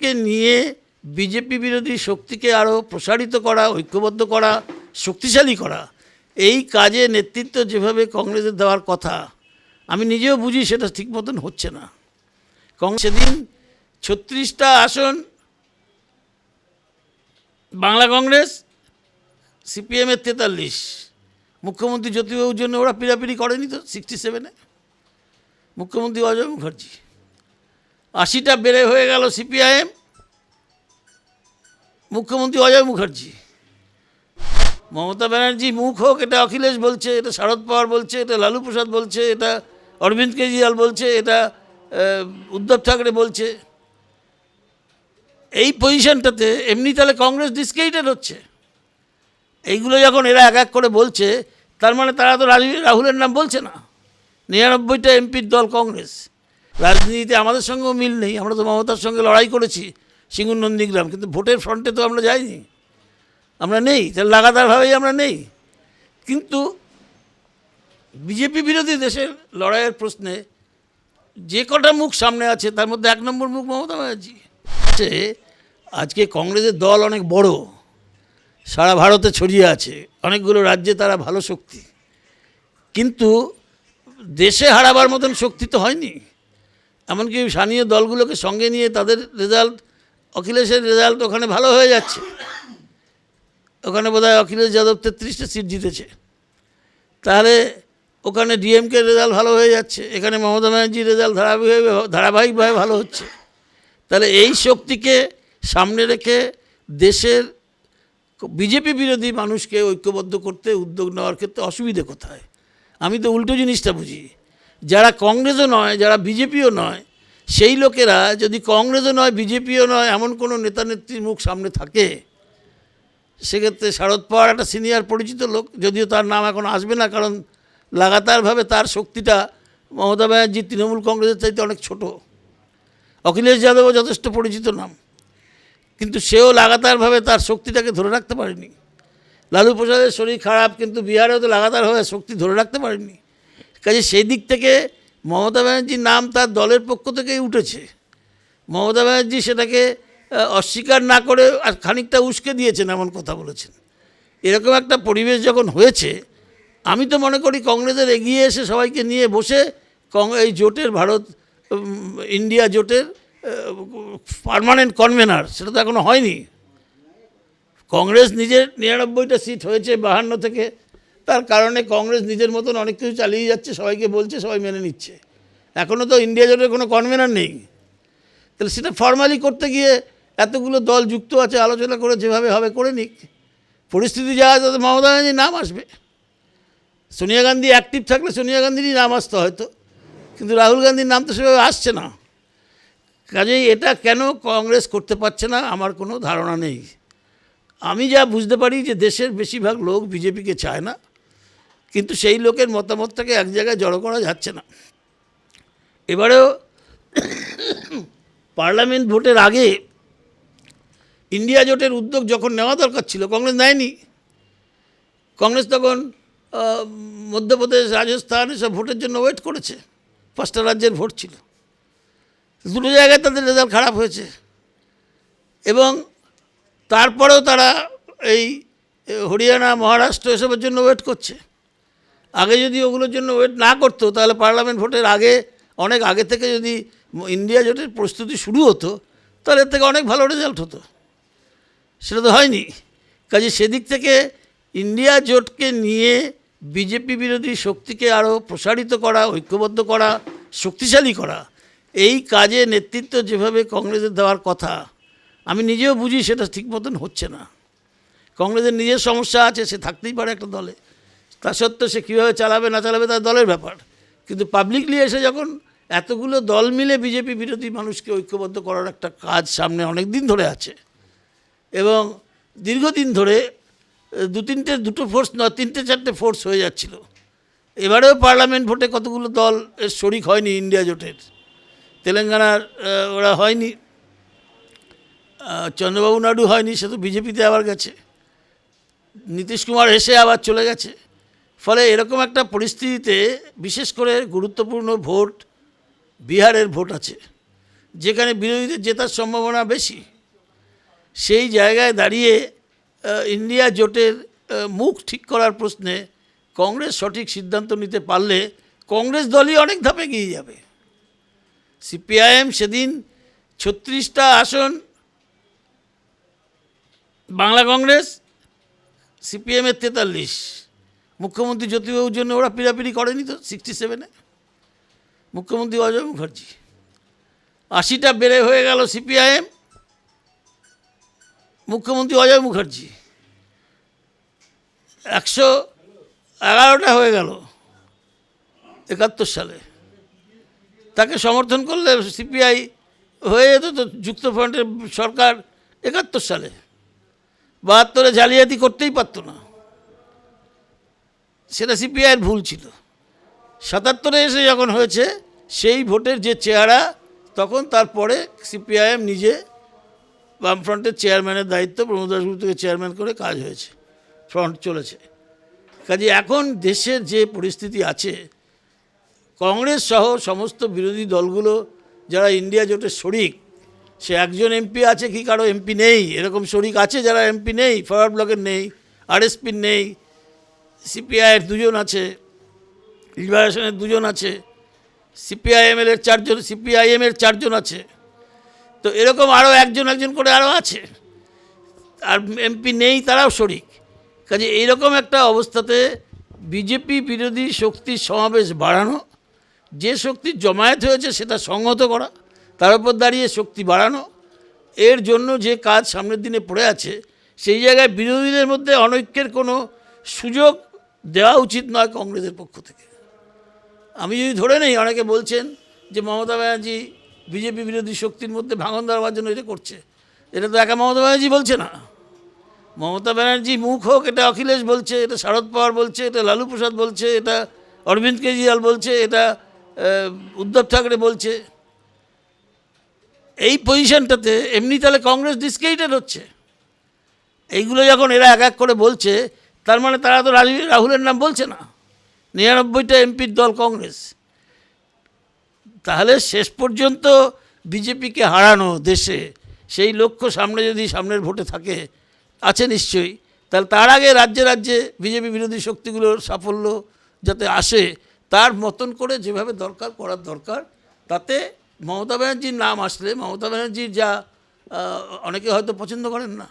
কে নিয়ে বিজেপি বিরোধী শক্তিকে আরও প্রসারিত করা, ঐক্যবদ্ধ করা, শক্তিশালী করা, এই কাজে নেতৃত্ব যেভাবে কংগ্রেসের দেওয়ার কথা, আমি নিজেও বুঝি সেটা ঠিক মতন হচ্ছে না। কংগ্রেস সেদিন ছত্রিশটা আসন, বাংলা কংগ্রেস সিপিএমের তেতাল্লিশ, মুখ্যমন্ত্রী জ্যোতিবাবুর জন্য ওরা পিড়াপিড়ি করেনি তো সিক্সটি সেভেনে মুখ্যমন্ত্রী অজয় মুখার্জি। আশিটা বেড়ে হয়ে গেল সিপিআইএম। মুখ্যমন্ত্রী অজয় মুখার্জি। মমতা ব্যানার্জি মুখ হোক, এটা অখিলেশ বলছে, এটা শারদ পাওয়ার বলছে, এটা লালু প্রসাদ বলছে, এটা অরবিন্দ কেজরিওয়াল বলছে, এটা উদ্ধব ঠাকরে বলছে। এই পজিশনটাতে এমনি তাহলে কংগ্রেস ডিসক্রেডিটেড হচ্ছে। এইগুলো যখন এরা এক এক করে বলছে, তার মানে তারা তো রাহুলের নাম বলছে না। নিরানব্বইটা এমপির দল কংগ্রেস। রাজনীতিতে আমাদের সঙ্গেও মিল নেই, আমরা তো মমতার সঙ্গে লড়াই করেছি, সিঙ্গুর নন্দীগ্রাম, কিন্তু ভোটের ফ্রন্টে তো আমরা যাইনি। আমরা নেই, তাহলে লাগাতারভাবেই আমরা নেই। কিন্তু বিজেপি বিরোধী দেশের লড়াইয়ের প্রশ্নে যে কটা মুখ সামনে আছে, তার মধ্যে এক নম্বর মুখ মমতা ব্যানার্জি। আছে আজকে কংগ্রেসের দল অনেক বড়, সারা ভারতে ছড়িয়ে আছে, অনেকগুলো রাজ্যে তারা ভালো শক্তি। কিন্তু দেশে হারাবার মতন শক্তি তো হয়নি। এমনকি স্থানীয় দলগুলোকে সঙ্গে নিয়ে তাদের রেজাল্ট, অখিলেশের রেজাল্ট ওখানে ভালো হয়ে যাচ্ছে। ওখানে বোধহয় অখিলেশ যাদব তেত্রিশটা সিট জিতেছে। তাহলে ওখানে ডিএমকে রেজাল্ট ভালো হয়ে যাচ্ছে, এখানে মমতা ব্যানার্জির রেজাল্ট ধারাবাহিকভাবে ধারাবাহিকভাবে ভালো হচ্ছে। তাহলে এই শক্তিকে সামনে রেখে দেশের বিজেপি বিরোধী মানুষকে ঐক্যবদ্ধ করতে, উদ্যোগ নেওয়ার ক্ষেত্রে অসুবিধে কোথায়? আমি তো উল্টো জিনিসটা বুঝি। যারা কংগ্রেসও নয়, যারা বিজেপিও নয়, সেই লোকেরা যদি কংগ্রেসও নয়, বিজেপিও নয়, এমন কোনো নেতা নেত্রীর মুখ সামনে থাকে, সেক্ষেত্রে শারদ পাওয়ার একটা সিনিয়র পরিচিত লোক, যদিও তার নাম এখন আসবে না, কারণ লাগাতারভাবে তার শক্তিটা মমতা ব্যানার্জি তৃণমূল কংগ্রেসের চাইতে অনেক ছোট। অখিলেশ যাদবও যথেষ্ট পরিচিত নাম, কিন্তু সেও লাগাতারভাবে তার শক্তিটাকে ধরে রাখতে পারেনি। লালু প্রসাদের শরীর খারাপ, কিন্তু বিহারেও তো লাগাতারভাবে শক্তি ধরে রাখতে পারেনি। কাজে সেই দিক থেকে মমতা ব্যানার্জির নাম তার দলের পক্ষ থেকেই উঠেছে। মমতা ব্যানার্জি সেটাকে অস্বীকার না করে আর খানিকটা উস্কে দিয়েছেন এমন কথা বলেছেন। এরকম একটা পরিবেশ যখন হয়েছে, আমি তো মনে করি কংগ্রেসের এগিয়ে এসে সবাইকে নিয়ে বসে এই জোটের ভারত ইন্ডিয়া জোটের পারমানেন্ট কনভেনার, সেটা তো এখনও হয়নি। কংগ্রেস নিজের নিরানব্বইটা সিট হয়েছে, বাহান্ন থেকে তার কারণে কংগ্রেস নিজের মতন অনেক কিছু চালিয়ে যাচ্ছে, সবাইকে বলছে, সবাই মেনে নিচ্ছে। এখনও তো ইন্ডিয়া জোটের কোনো কনভেনার নেই। তাহলে সেটা ফর্মালি করতে গিয়ে এতগুলো দল যুক্ত আছে, আলোচনা করে যেভাবে হবে করে নিক। পরিস্থিতি যা তাতে মমতা ব্যানার্জির নাম আসবে। সোনিয়া গান্ধী অ্যাক্টিভ থাকলে সোনিয়া গান্ধীরই নাম আসতো হয়তো, কিন্তু রাহুল গান্ধীর নাম তো সেভাবে আসছে না। কাজেই এটা কেন কংগ্রেস করতে পারছে না, আমার কোনো ধারণা নেই। আমি যা বুঝতে পারি যে দেশের বেশিরভাগ লোক বিজেপিকে চায় না। কিন্তু সেই লোকের মতামতটাকে এক জায়গায় জড়ো করা যাচ্ছে না। এবারেও পার্লামেন্ট ভোটের আগে ইন্ডিয়া জোটের উদ্যোগ যখন নেওয়া দরকার ছিল, কংগ্রেস নেয়নি। কংগ্রেস তখন মধ্যপ্রদেশ, রাজস্থান এসব ভোটের জন্য ওয়েট করেছে। পাঁচটা রাজ্যের ভোট ছিল। দুটো জায়গায় তাদের রেজাল্ট খারাপ হয়েছে। এবং তারপরেও তারা এই হরিয়ানা, মহারাষ্ট্র এসবের জন্য ওয়েট করছে। আগে যদি ওগুলোর জন্য ওয়েট না করতো, তাহলে পার্লামেন্ট ভোটের আগে, অনেক আগে থেকে যদি ইন্ডিয়া জোটের প্রস্তুতি শুরু হতো, তাহলে এর থেকে অনেক ভালো রেজাল্ট হতো। সেটা তো হয়নি। কাজে সেদিক থেকে ইন্ডিয়া জোটকে নিয়ে বিজেপি বিরোধী শক্তিকে আরও প্রসারিত করা, ঐক্যবদ্ধ করা, শক্তিশালী করা, এই কাজে নেতৃত্ব যেভাবে কংগ্রেসের দেওয়ার কথা, আমি নিজেও বুঝি সেটা ঠিক মতন হচ্ছে না। কংগ্রেসের নিজের সমস্যা আছে, সে থাকতেই পারে একটা দলে। তা সত্ত্বেও সে কীভাবে চালাবে, না চালাবে তার দলের ব্যাপার। কিন্তু পাবলিকলি এসে যখন এতগুলো দল মিলে বিজেপি বিরোধী মানুষকে ঐক্যবদ্ধ করার একটা কাজ সামনে অনেক দিন ধরে আছে এবং দীর্ঘদিন ধরে দু তিনটে, দুটো ফোর্স নয় তিনটে, চারটে ফোর্স হয়ে যাচ্ছিল। এবারেও পার্লামেন্ট ভোটে কতগুলো দল এর শরিক হয়নি ইন্ডিয়া জোটের। তেলেঙ্গানার ওরা হয়নি। চন্দ্রবাবু নাইডু হয়নি, সে তো বিজেপিতে আবার গেছে। নীতিশ কুমার এসে আবার চলে গেছে। ফলে এরকম একটা পরিস্থিতিতে বিশেষ করে গুরুত্বপূর্ণ ভোট বিহারের ভোট আছে, যেখানে বিরোধীদের জেতার সম্ভাবনা বেশি। সেই জায়গায় দাঁড়িয়ে ইন্ডিয়া জোটের মুখ ঠিক করার প্রশ্নে কংগ্রেস সঠিক সিদ্ধান্ত নিতে পারলে কংগ্রেস দলই অনেক ধাপে এগিয়ে যাবে। সিপিআইএম সেদিন ছত্রিশটা আসন, বাংলা কংগ্রেস, সিপিএমের তেতাল্লিশ। মুখ্যমন্ত্রী জ্যোতিবাবুর জন্য ওরা পিড়াপিড়ি করেনি তো সিক্সটি সেভেনে মুখ্যমন্ত্রী অজয় মুখার্জি। আশিটা বেড়ে হয়ে গেল সিপিআইএম মুখ্যমন্ত্রী অজয় মুখার্জি। একশো এগারোটা হয়ে গেল, একাত্তর সালে। তাকে সমর্থন করলে সিপিআই হয়ে যেত তো যুক্তফ্রন্টের সরকার একাত্তর সালে। বাহাত্তরে জালিয়াতি করতেই পারতো না। সেটা সিপিআইয়ের ভুল ছিল। সাতাত্তরে এসে যখন হয়েছে, সেই ভোটের যে চেহারা, তখন তারপরে সিপিআইএম নিজে বামফ্রন্টের চেয়ারম্যানের দায়িত্ব, প্রমোদ দাসগুপ্তকে চেয়ারম্যান করে কাজ হয়েছে, ফ্রন্ট চলেছে। কাজে এখন দেশের যে পরিস্থিতি আছে, কংগ্রেস সহ সমস্ত বিরোধী দলগুলো, যারা ইন্ডিয়া জোটের শরিক, সে একজন এমপি আছে কি কারও এমপি নেই, এরকম শরিক আছে যারা এমপি নেই, ফরওয়ার্ড ব্লকের নেই, আরএসপির নেই সিপিআইয়ের দুজন আছে, লিবারেশনের দুজন আছে সিপিআইএমএল এর চারজন, সিপিআইএমের চারজন আছে। তো এরকম আরও একজন একজন করে আরও আছে। আর এমপি নেই, তারাও শরিক। কাজে এইরকম একটা অবস্থাতে বিজেপি বিরোধী শক্তির সমাবেশ বাড়ানো, যে শক্তির জমায়েত হয়েছে সেটা সংহত করা, তার উপর দাঁড়িয়ে শক্তি বাড়ানো, এর জন্য যে কাজ সামনের দিনে পড়ে আছে, সেই জায়গায় বিরোধীদের মধ্যে অনৈক্যের কোনো সুযোগ দেওয়া উচিত নয় কংগ্রেসের পক্ষ থেকে। আমি যদি ধরে নেই, অনেকে বলছেন যে মমতা ব্যানার্জি বিজেপি বিরোধী শক্তির মধ্যে ভাঙন দেওয়ার জন্য এটা করছে। এটা তো একা মমতা ব্যানার্জি বলছে না। মমতা ব্যানার্জি মুখ হোক, এটা অখিলেশ বলছে, এটা শরদ পাওয়ার বলছে, এটা লালু প্রসাদ বলছে, এটা অরবিন্দ কেজরিওয়াল বলছে, এটা উদ্ধব ঠাকরে বলছে। এই পজিশনটাতে এমনি তাহলে কংগ্রেস ডিসক্রেডিটেড হচ্ছে। এইগুলো যখন এরা এক এক করে বলছে তার মানে তারা তো রাহুলের নাম বলছে না। নিরানব্বইটা এমপির দল কংগ্রেস। তাহলে শেষ পর্যন্ত বিজেপিকে হারানো দেশে সেই লক্ষ্য সামনে যদি সামনের ভোটে থাকে, আছে নিশ্চয়ই। তাহলে তার আগে রাজ্যে রাজ্যে বিজেপি বিরোধী শক্তিগুলোর সাফল্য যাতে আসে, তার মতন করে যেভাবে দরকার করার দরকার, তাতে মমতা ব্যানার্জির নাম আসলে, মমতা ব্যানার্জির যা অনেকে হয়তো পছন্দ করেন না।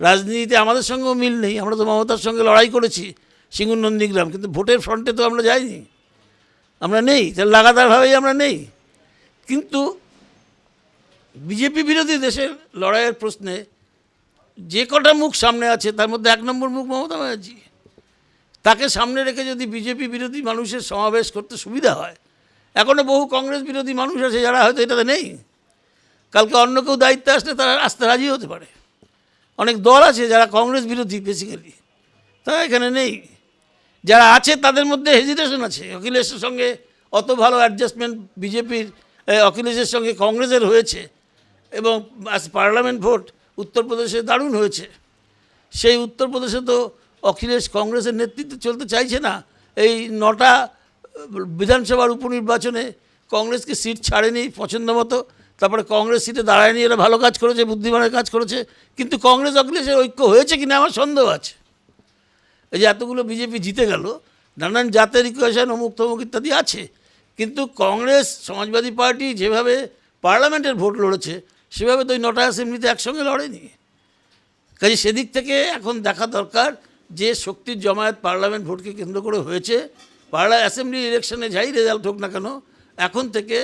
রাজনীতিতে আমাদের সঙ্গেও মিল নেই, আমরা তো মমতার সঙ্গে লড়াই করেছি, সিঙ্গুর নন্দীগ্রাম, কিন্তু ভোটের ফ্রন্টে তো আমরা যাইনি। আমরা নেই, তাহলে লাগাতারভাবেই আমরা নেই। কিন্তু বিজেপি বিরোধী দেশের লড়াইয়ের প্রশ্নে যে কটা মুখ সামনে আছে, তার মধ্যে এক নম্বর মুখ মমতা ব্যানার্জি। তাকে সামনে রেখে যদি বিজেপি বিরোধী মানুষের সমাবেশ করতে সুবিধা হয় এখনও বহু কংগ্রেস বিরোধী মানুষ আছে যারা হয়তো এটাতে নেই। কালকে অন্য কেউ দায়িত্বে আসলে তারা আসতে রাজি হতে পারে। অনেক দল আছে যারা কংগ্রেস বিরোধী বেসিক্যালি তারা এখানে নেই। যারা আছে, তাদের মধ্যে হেজিটেশন আছে। অখিলেশের সঙ্গে অত ভালো অ্যাডজাস্টমেন্ট বিজেপির অখিলেশের সঙ্গে কংগ্রেসের হয়েছে এবং পার্লামেন্ট ভোট উত্তরপ্রদেশে দারুণ হয়েছে। সেই উত্তরপ্রদেশে তো অখিলেশ কংগ্রেসের নেতৃত্বে চলতে চাইছে না। এই নটা বিধানসভার উপনির্বাচনে কংগ্রেসকে সিট ছাড়েনি পছন্দ মতো। তারপরে কংগ্রেস সিটে দাঁড়ায়নি, এরা ভালো কাজ করেছে, বুদ্ধিমানের কাজ করেছে, কিন্তু কংগ্রেস অখিলেশের ঐক্য হয়েছে কিনা আমার সন্দেহ আছে। এই যে এতগুলো বিজেপি জিতে গেল, নানান জাতের ইকুয়েশন অমুক তমুক ইত্যাদি আছে, কিন্তু কংগ্রেস, সমাজবাদী পার্টি যেভাবে পার্লামেন্টের ভোট লড়েছে, সেভাবে তো ওই নটা অ্যাসেম্বলিতে একসঙ্গে লড়েনি। কাজে সেদিক থেকে এখন দেখা দরকার যে শক্তির জমায়েত পার্লামেন্ট ভোটকে কেন্দ্র করে হয়েছে, পার্লা অ্যাসেম্বলি ইলেকশনে যাই রেজাল্ট হোক না কেন, এখন থেকে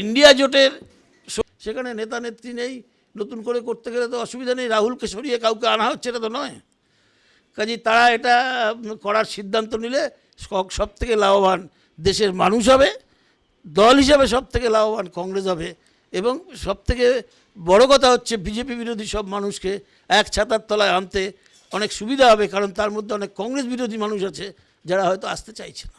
ইন্ডিয়া জোটের সেখানে নেতা নেত্রী নেই, নতুন করে করতে গেলে তো অসুবিধা নেই, রাহুলকে সরিয়ে কাউকে আনা হচ্ছে এটা তো নয়। কাজে তারা এটা করার সিদ্ধান্ত নিলে সব থেকে লাভবান দেশের মানুষ হবে, দল হিসাবে সব থেকে লাভবান কংগ্রেস হবে, এবং সব থেকে বড় কথা হচ্ছে বিজেপি বিরোধী সব মানুষকে এক ছাতার তলায় আনতে অনেক সুবিধা হবে, কারণ তার মধ্যে অনেক কংগ্রেস বিরোধী মানুষ আছে, যারা হয়তো আসতে চাইছে না।